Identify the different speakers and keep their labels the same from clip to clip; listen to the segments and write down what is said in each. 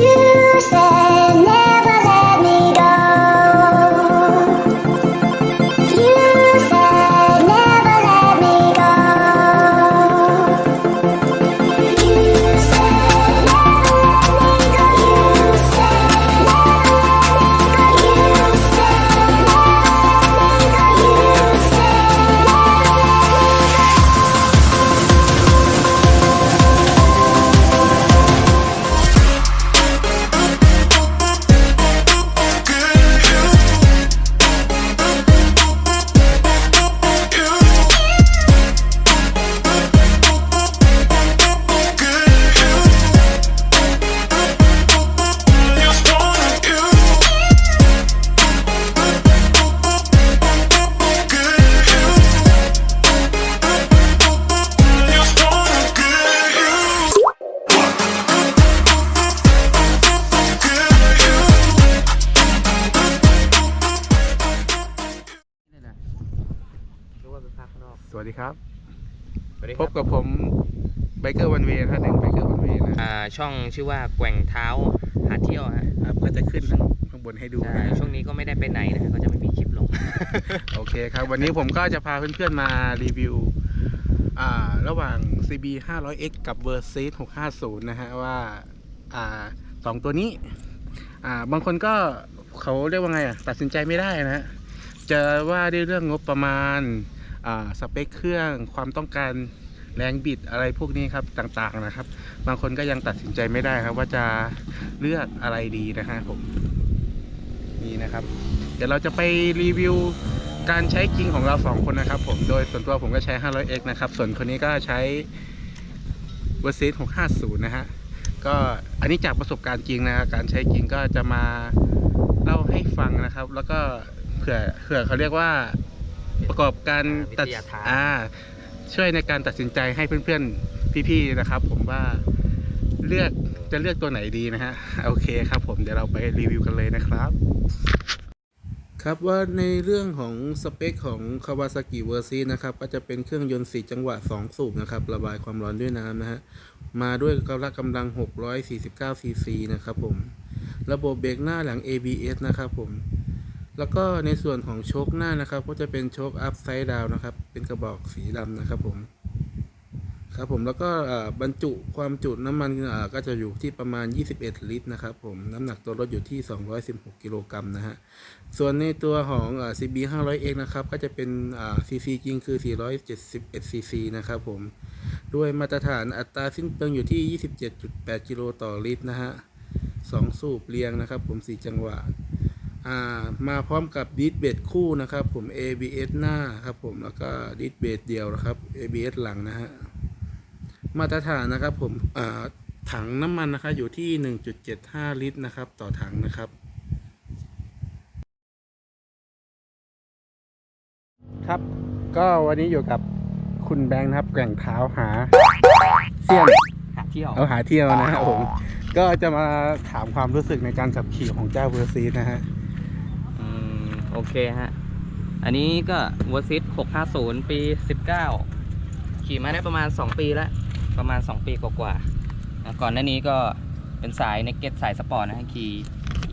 Speaker 1: You said
Speaker 2: ช่องชื่อว่าแกว่งเท้าหาเที่ยวฮะ
Speaker 3: ครับก็จะขึ้นข้างข้างบนให้ดู
Speaker 2: ใช่
Speaker 3: นะ
Speaker 2: ช่วงนี้ก็ไม่ได้ไปไหนนะฮะก็จะไม่มีคลิปลง
Speaker 3: โอเคครับ วันนี้ผมก็จะพาเพื่อนๆมารีวิวอ่าระหว่าง CB 500X กับ Versys 650 นะฮะว่าอ่าสองตัวนี้อ่าบางคนก็เขาเรียกว่าไงอะตัดสินใจไม่ได้นะฮะจะว่าด้วยเรื่องงบประมาณอ่าสเปคเครื่องความต้องการ แรงบิดอะไรพวกนี้ครับต่างๆนะครับ บางคนก็ยังตัดสินใจไม่ได้ครับ ว่าจะเลือกอะไรดีนะฮะผมนี่นะครับ เดี๋ยวเราจะไปรีวิวการใช้จริงของเราสองคนนะครับ ผมโดยส่วนตัวผมก็ใช้ 500x นะครับ ส่วนคนนี้ก็ใช้ v e r s i s 650 นะฮะก็อันนี้จากประสบการณ์จริงนะครับการใช้จริงก็จะมาเล่าให้ฟังนะครับ แล้วก็เผื่อเผื่อเขาเรียกว่าประกอบการตัด
Speaker 2: วิทยาทาน
Speaker 3: อ่า ช่วยในการตัดสินใจให้เพื่อนๆพี่ๆนะครับ ผมว่าเลือกจะเลือกตัวไหนดีนะฮะโอเคครับ ผมเดี๋ยวเราไปรีวิวกันเลยนะครับ ครับว่าในเรื่องของสเปคของ Kawasaki v e r s i นะครับก็จะเป็นเครื่องยนต์ 4 จังหวะ 2 สูบนะครับระบายความร้อนด้วยน้ำนะฮะมาด้วยกำลังกำลัง 649 ซีซีนะครับผม ระบบเบรกหน้าหลัง ABS นะครับผม แล้วก็ในส่วนของโชคหน้านะครับ ก็จะเป็นโชคอัพไซด์ดาวนะครับ เป็นกระบอกสีดำนะครับผมครับผมแล้วก็บรรจุความจุน้ำมันก็จะอยู่ที่ประมาณ 21 ลิตรนะครับผมน้ำหนักตัวรถอยู่ที่ 216 กิโลกรัมนะฮะส่วนในตัวของ CB 500X นะครับก็จะเป็นอ่า CC จริงคือ 471 CC นะครับผมด้วยมาตรฐานอัตราสิ้นเปลืองอยู่ที่ 27.8 กิโลต่อลิตรนะฮะสองสูบเรียงนะครับผม 4 จังหวะ มาพร้อมกับดิสเบรคู่นะครับผม ABS หน้าครับผมแล้วก็ดิสเบรเดียวนะครับ ABS หลังนะฮะมาตรฐานนะครับผมอ่าถังน้ำมันนะครับอยู่ที่ 1.75 ลิตรนะครับ ต่อถังนะครับครับก็วันนี้อยู่กับคุณแบงค์นะครับแกว่งเท้าหาเสี่ยน
Speaker 2: หาเที่ยว
Speaker 3: เอาหาเที่ยวนะครับผมก็จะมาถามความรู้สึกในการขับขี่ของเจ้าเวอร์ซีนะฮะ
Speaker 2: อืม โอเคฮะ อันนี้ก็วอซิต650 ปี 19 ขี่มาได้ประมาณ 2 ปีแล้ว ประมาณ 2 ปีกว่าๆก่อนหน้านี้ก็เป็นสายในเก็ตสายสปอร์ตนะขี่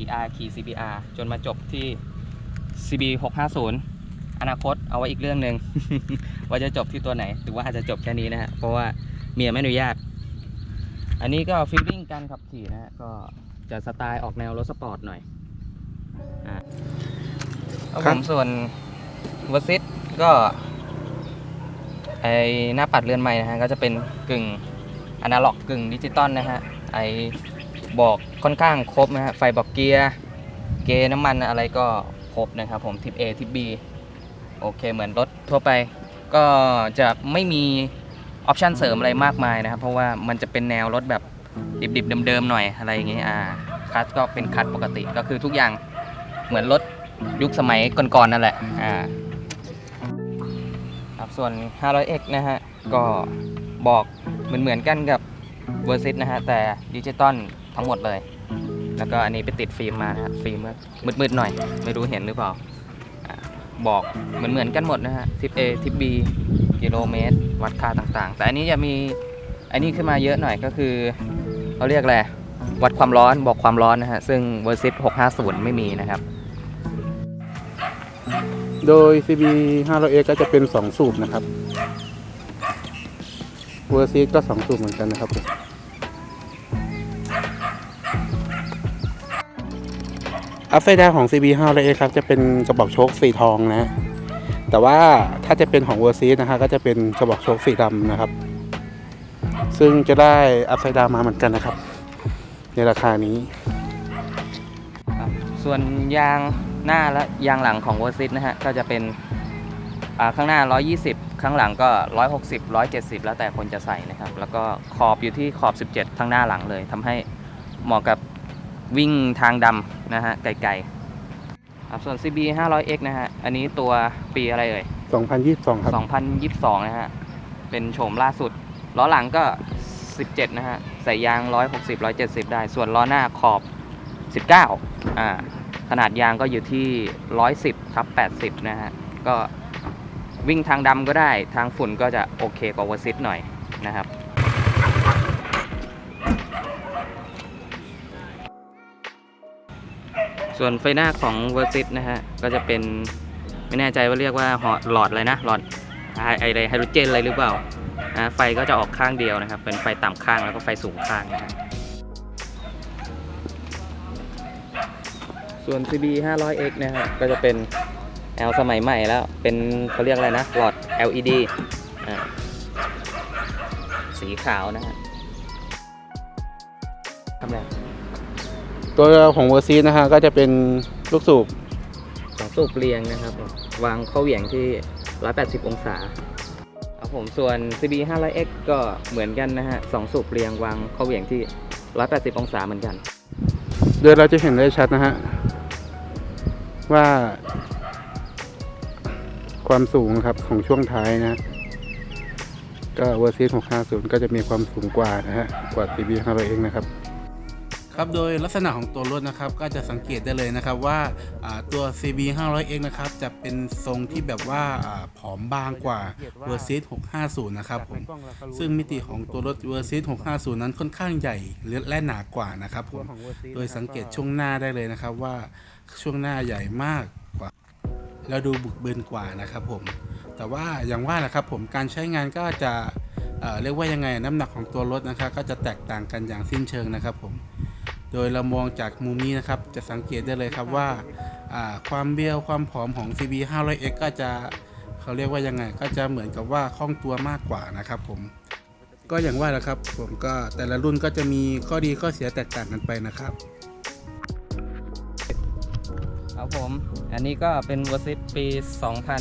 Speaker 2: ER ขี่ CBR จนมาจบที่ CB 650 อนาคตเอาไว้อีกเรื่องหนึ่งว่าจะจบที่ตัวไหน หรือว่าอาจจะจบแค่นี้นะฮะ เพราะว่าเมียไม่อนุญาต อันนี้ก็ฟีลลิ่งการขับขี่นะฮะ ก็จะสไตล์ออกแนวรถสปอร์ตหน่อยอะ ครับผมส่วนวอซิตก็ไอหน้าปัดเรือนใหม่นะฮะก็จะเป็นกึ่งอนาล็อกกึ่งดิจิตอลนะฮะไอบอกค่อนข้างครบนะฮะไฟบอกเกียร์เกยร์น้ำมันอะไรก็ครบนะครับผมทิป A ทิป B โอเคเหมือนรถทั่วไป ก็จะไม่มีออปชันเสริมอะไรมากมายนะครับ เพราะว่ามันจะเป็นแนวรถแบบดิบๆเดิมๆหน่อยอะไรอย่างเงี้ยอ่าคัสก็เป็นคัสปกติก็คือทุกอย่างเหมือนรถ ยุคสมัยก่อนๆนั่นแหละอ่าครับส่วน 500x นะฮะ ก็บอกเหมือนๆกันกับ v e r s i s นะฮะ แต่ดิจิตอลทั้งหมดเลย แล้วก็อันนี้ไปติดฟิล์มมานะฮะฟิล์มมืดๆหน่อย ไม่รู้เห็นหรือเปล่าอ่าบอกเหมือนเหมือนๆกันหมดนะฮะทิป A ทิป B กิโลเมตร วัดค่าต่างๆ แต่อันนี้จะมีอันนี้ขึ้นมาเยอะหน่อยก็คือเขาเรียกอะไรวัดความร้อนบอกความร้อนนะฮะ ซึ่งเวอร์ซิต650 ไม่มีนะครับ
Speaker 3: โดย CB 500X ก็จะเป็น 2 สูบนะครับเวอร์ซีก็ 2 สูบเหมือนกันนะครับผมอัพไซด์ดาวของ CB 500X ครับจะเป็นกระบอกโชคสีทองนะ แต่ว่าถ้าจะเป็นของเวอร์ซีนะฮะก็จะเป็นกระบอกโชคสีดำนะครับ ซึ่งจะได้อัพไซด์ดาวมาเหมือนกันนะครับ ในราคานี้
Speaker 2: ส่วนยาง หน้าและยางหลังของ v e r s i t นะฮะก็จะเป็นอ่าข้างหน้า 120 ข้างหลังก็ 160 170 แล้วแต่คนจะใส่นะครับ แล้วก็ขอบอยู่ที่ขอบ 17 ทั้งหน้าหลังเลยทำให้เหมาะกับวิ่งทางดำนะฮะไกลๆครับส่วน CB 500X นะฮะ อันนี้ตัวปีอะไรเอ่ย
Speaker 3: 2022 ครับ
Speaker 2: 2022 นะฮะ เป็นโฉมล่าสุด ล้อหลังก็ 17 นะฮะ ใส่ยาง 160 170 ได้ ส่วนล้อหน้าขอบ 19 อ่า ขนาดยางก็อยู่ที่ 110ทับ80 นะฮะ ก็วิ่งทางดำก็ได้ ทางฝุ่นก็จะโอเคกว่าเวอร์ซิตหน่อยนะครับส่วนไฟหน้าของเวอร์ซิตนะฮะ ก็จะเป็นไม่แน่ใจว่าเรียกว่าหลอดอะไรนะ หลอดไอะไรไฮโดรเจนอะไรหรือเปล่าอ่า ไฟก็จะออกข้างเดียวนะครับ เป็นไฟต่ำข้างแล้วก็ไฟสูงข้างนะครับ ส่วน CB 500X นะฮะก็จะเป็น L สมัยใหม่แล้ว เป็นเขาเรียกอะไรนะ หลอด LED อ่าสีขาวนะฮะทำอะไร
Speaker 3: ตัวของเวอร์ซีนะฮะก็จะเป็นลูกสูบ
Speaker 2: สองสูบเรียงนะครับผมวางเข้าเหวี่ยงที่ 180 องศาครับผมส่วน CB 500X ก็เหมือนกันนะฮะสองสูบเรียงวางเข้าเหวี่ยงที่ 180 องศาเหมือนกัน
Speaker 3: โดยเราจะเห็นได้ชัดนะฮะ ว่าความสูงครับของช่วงท้ายนะ ก็เวอร์ซีส650 ก็จะมีความสูงกว่านะฮะ กว่า CB 500เองนะครับ ครับโดยลักษณะของตัวรถนะครับก็จะสังเกตได้เลยนะครับว่าตัว CB 500X นะครับจะเป็นทรงที่แบบว่าผอมบางกว่า v e r s i 650 นะครับผมซึ่งมิติของตัวรถ v e r s i 650 นั้นค่อนข้างใหญ่และหนากว่านะครับผมโดยสังเกตช่วงหน้าได้เลยนะครับว่าช่วงหน้าใหญ่มากกว่า แล้วดูบุกเบินกว่านะครับผมแต่ว่าอย่างว่าแหละครับผมการใช้งานก็จะเเรียกว่ายังไงน้ำหนักของตัวรถนะครับก็จะแตกต่างกันอย่างสิ้นเชิงนะครับผม โดยเรามองจากมุมนี้นะครับ จะสังเกตได้เลยครับว่าาความเบี้ยวความผอมของ CB 500X ก็จะเขาเรียกว่ายังไง ก็จะเหมือนกับว่าคล่องตัวมากกว่านะครับผมก็อย่างว่าแหละครับ ผมก็แต่ละรุ่นก็จะมีข้อดีข้อเสียแตกต่างกันไปนะครับ
Speaker 2: ครับผม อันนี้ก็เป็นวอร์ซิตปี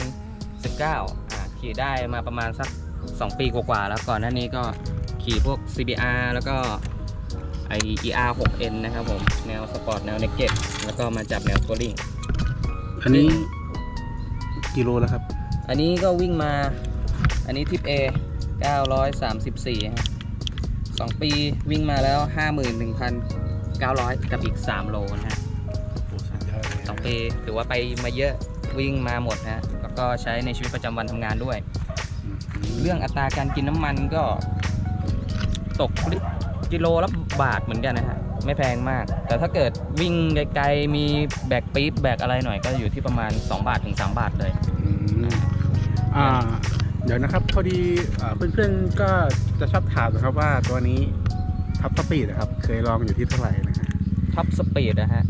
Speaker 2: 2019อ่าขี่ได้มาประมาณสัก 2 ปีกว่าๆแล้วก่อนหน้านี้ก็ขี่พวก CBR แล้วก็ ไอ ER 6N นะครับผมแนวสปอร์ตแนวเนกเก็ตแล้วก็มาจับแนวทัวริง
Speaker 3: อันนี้กิโลแล้วครับ
Speaker 2: อันนี้ก็วิ่งมา อันนี้ทิป A 934ฮะสองปีวิ่งมาแล้ว 51,900 กับอีก 3 โลนะฮะสองปีถือว่าไปมาเยอะวิ่งมาหมดนะฮะแล้วก็ใช้ในชีวิตประจำวันทำงานด้วย เรื่องอัตราการกินน้ำมันก็ตกลิตร กิโลละบาทเหมือนกันนะฮะไม่แพงมาก แต่ถ้าเกิดวิ่งไกลๆมีแบกปี๊บแบกอะไรหน่อยก็อยู่ที่ประมาณ 2 บาทถึง 3 บาทเลย
Speaker 3: อืมอ่า เดี๋ยวนะครับ พอดีอ่าเพื่อนๆก็จะชอบถามนะครับว่าตัวนี้ทับสปีดนะครับ เคยลองอยู่ที่เท่าไหร่นะฮะ
Speaker 2: ท็อปสปีดนะฮะ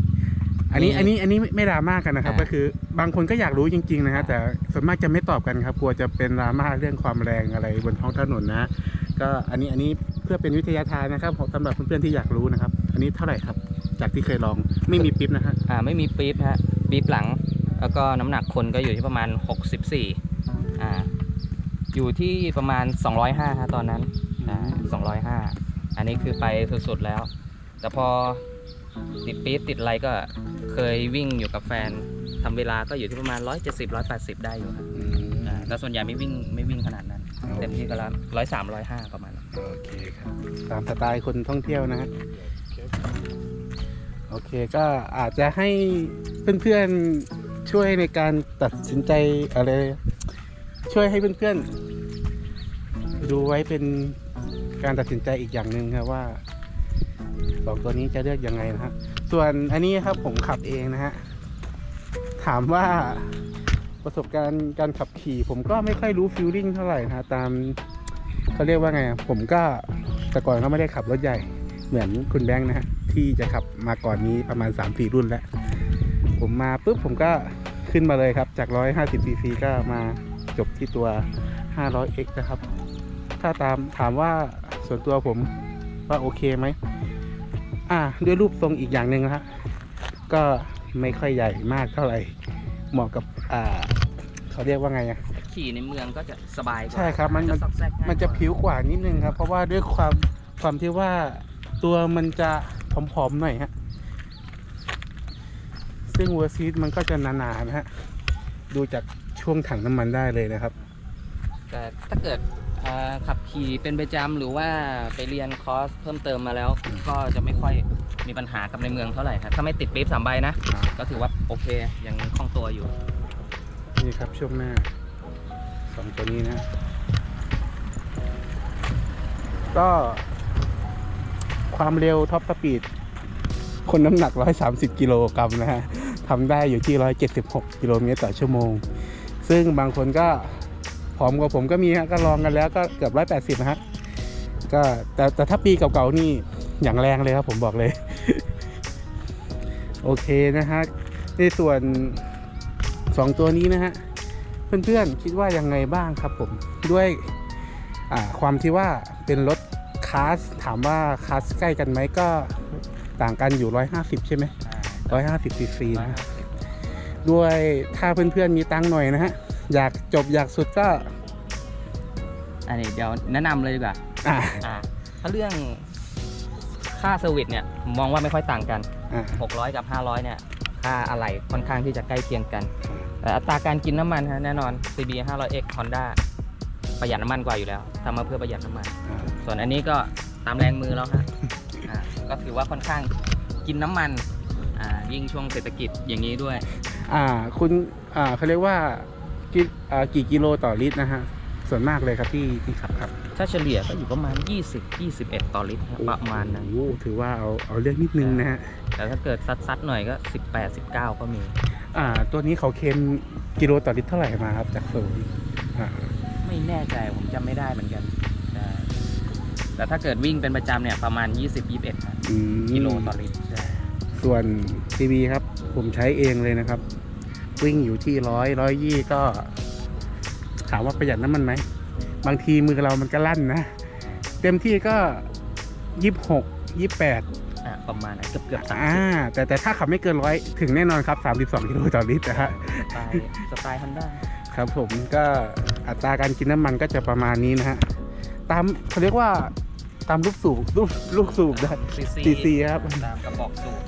Speaker 3: อันนี้
Speaker 2: มี
Speaker 3: อันนี้อันนี้ไม่ดราม่ากันนะครับ
Speaker 2: อ่า
Speaker 3: ก็คือบางคนก็อยากรู้จริงๆนะฮะแต่ส่วนมากจะไม่ตอบกันครับ กลัวจะเป็นดราม่าเรื่องความแรงอะไรบนท้องถนนนะ ก็อันนี้อันนี้ เพื่อเป็นวิทยาทานนะครับสำหรับเพื่อนๆที่อยากรู้นะครับ อันนี้เท่าไหร่ครับ จากที่เคยลองไม่มีปิ๊บนะฮะ
Speaker 2: อ่าไม่มีปี๊บฮะปี๊บหลัง แล้วก็น้ำหนักคนก็อยู่ที่ประมาณ 64อ่าอยู่ที่ประมาณ 205ฮะตอนนั้นอ่า205 อันนี้คือไปสุดๆแล้ว แต่พอติดปี๊บติดอะไรก็เคยวิ่งอยู่กับแฟนทำเวลาก็อยู่ที่ประมาณ 170 180 ได้อยู่ครับ อ่าแต่ส่วนใหญ่ไม่วิ่งไม่วิ่งขนาดนั้น เต็มที่ก็แล้วร้อยสามร้อยห้าประมาณนั้น
Speaker 3: โอเคครับตามสไตล์คนท่องเที่ยวนะฮะโอเคก็อาจจะให้เพื่อนๆช่วยในการตัดสินใจอะไร ช่วยให้เพื่อนๆดูไว้เป็นการตัดสินใจอีกอย่างหนึ่งครับว่าสองตัวนี้จะเลือกยังไงนะฮะส่วนอันนี้ครับผมขับเองนะฮะถามว่าประสบการณ์การขับขี่ ผมก็ไม่ค่อยรู้ฟิลลิ่งเท่าไหร่นะฮะตาม เขาเรียกว่าไง ผมก็แต่ก่อนก็ไม่ได้ขับรถใหญ่ เหมือนคุณแบงค์นะฮะที่จะขับมาก่อนนี้ประมาณ 3-4 รุ่นแล้ว ผมมาปุ๊บผมก็ขึ้นมาเลยครับ จาก 150 cc ก็มาจบที่ตัว 500x นะครับ ถ้าตามถามว่าส่วนตัวผมว่าโอเคไหม อ่า ด้วยรูปทรงอีกอย่างหนึ่งนะฮะ ก็ไม่ค่อยใหญ่มากเท่าไหร่ เหมาะกับ อ่า เขาเรียกว่าไงอะ
Speaker 2: ขี่ในเมืองก็จะสบายกว่า
Speaker 3: ใช่ครับมัน
Speaker 2: จะซอกแซกง่าย
Speaker 3: มันจะ
Speaker 2: กว่า
Speaker 3: ผิวกว่านิดนึงครับ เพราะว่าด้วยความความที่ว่าตัวมันจะผอมๆหน่อยฮะ ซึ่งเวอร์ซีดมันก็จะหนาๆนะฮะ ดูจากช่วงถังน้ำมันได้เลยนะครับ
Speaker 2: แต่ถ้าเกิดเอ่อขับขี่เป็นประจำหรือว่าไปเรียนคอร์สเพิ่มเติมมาแล้ว ก็จะไม่ค่อยมีปัญหากับในเมืองเท่าไหร่ครับถ้าไม่ติดปี๊บสามใบนะ ก็ถือว่าโอเคยังคล่องตัวอยู่
Speaker 3: นี่ครับช่วงหน้า สองตัวนี้นะ ก็ความเร็วท็อปสปีด คนน้ำหนัก 130 กิโลกรัมนะฮะทำได้อยู่ที่ 176 กิโลเมตรต่อชั่วโมง ซึ่งบางคนก็ผอมกว่าผมก็มีฮะก็ลองกันแล้วก็เกือบ 180 นะฮะ ก็แต่แต่ถ้าปีเก่าๆนี่อย่างแรงเลยครับผมบอกเลย โอเคนะฮะในส่วนสองตัวนี้นะฮะ เพื่อนๆคิดว่ายังไงบ้างครับผมด้วยอ่าความที่ว่าเป็นรถคลาสถามว่าคลาสใกล้กันไหมก็ต่างกันอยู่ 150 ใช่ไหม150ซีซีนะฮะด้วยถ้าเพื่อนๆมีตังค์หน่อยนะฮะ อยากจบอยากสุดก็
Speaker 2: อันนี้เดี๋ยวแนะนำเลยดีกว่า
Speaker 3: อ่า
Speaker 2: อ่าถ้าเรื่องค่าเซอร์วิสเนี่ยผมมองว่าไม่ค่อยต่างกัน
Speaker 3: อ่า
Speaker 2: 600 กับ 500 เนี่ย ค่าอะไหล่ค่อนข้างที่จะใกล้เคียงกันแต่ อัตราการกินน้ำมันฮะแน่นอน CB 500X Honda ประหยัดน้ำมันกว่าอยู่แล้วทำมาเพื่อประหยัดน้ำมัน
Speaker 3: อ่า
Speaker 2: ส่วนอันนี้ก็ตามแรงมือแล้วฮะอ่าก็ถือว่าค่อนข้างกินน้ำมันอ่ายิ่งช่วงเศรษฐกิจอย่างนี้ด้วย
Speaker 3: อ่าคุณอ่าเขาเรียกว่ากิอ่ากี่กิโลต่อลิตรนะฮะส่วนมากเลยครับที่ที่ขับครับ
Speaker 2: ถ้าเฉลี่ยก็อยู่ประมาณ 20 21 ต่อลิตรฮะประมาณนั้น
Speaker 3: โอ้โหถือว่าเอาเอาเรื่องนิดนึงนะฮะ
Speaker 2: แต่ถ้าเกิดซัดๆหน่อยก็ 18 19 ก็มี
Speaker 3: อ่า ตัวนี้เขาเค็มกิโลต่อลิตรเท่าไหร่มาครับ จากศูนย์อ่า
Speaker 2: ไม่แน่ใจผมจำไม่ได้เหมือนกันใช่แต่ถ้าเกิดวิ่งเป็นประจำเนี่ยประมาณ 20 21นะ
Speaker 3: อืม
Speaker 2: กิโลต่อลิตรใช่
Speaker 3: ส่วน CB ครับ ผมใช้เองเลยนะครับ วิ่งอยู่ที่ร้อยร้อยยี่ก็ ถามว่าประหยัดน้ำมันไหม บางทีมือเรามันก็ลั่นนะ เต็มที่ก็ยี่หกยี่แปด
Speaker 2: อะ ประมาณนั้นเกือบเกือบๆ
Speaker 3: อ่าแต่แต่ถ้าขับไม่เกินร้อยถึงแน่นอนครับสามสิบสองกิโลต่อลิตรนะฮะ
Speaker 2: 30สไตล์สไตล์ฮันด้า
Speaker 3: ครับผมก็อัตราการกินน้ำมันก็จะประมาณนี้นะฮะตามเขาเรียกว่าตามลูกสูบลูกลูกสูบได้ CC ครับ
Speaker 2: ตามกระบอกสูบ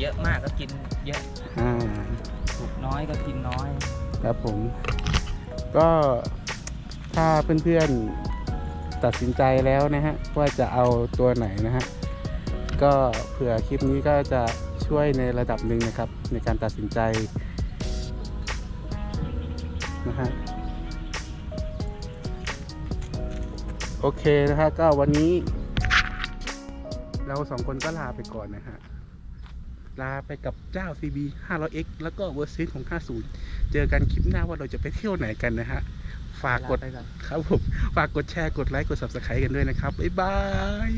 Speaker 2: เยอะมากก็กินเยอะ
Speaker 3: อ่า
Speaker 2: สูบน้อยก็กินน้อย
Speaker 3: ครับผม ก็ถ้าเพื่อนๆตัดสินใจแล้วนะฮะว่าจะเอาตัวไหนนะฮะ ก็เผื่อคลิปนี้ก็จะช่วยในระดับหนึ่งนะครับ ในการตัดสินใจนะฮะโอเคนะฮะก็วันนี้ เราสองคนก็ลาไปก่อนนะฮะ ลาไปกับเจ้า CB 500X แล้วก็เวอร์ซิของ 50 เจอกันคลิปหน้าว่าเราจะไปเที่ยวไหนกันนะฮะ ฝากกด
Speaker 2: ลาไปก่อน
Speaker 3: ครับผม ฝากกดแชร์กดไลค์กด subscribe กันด้วยนะครับ บ๊ายบาย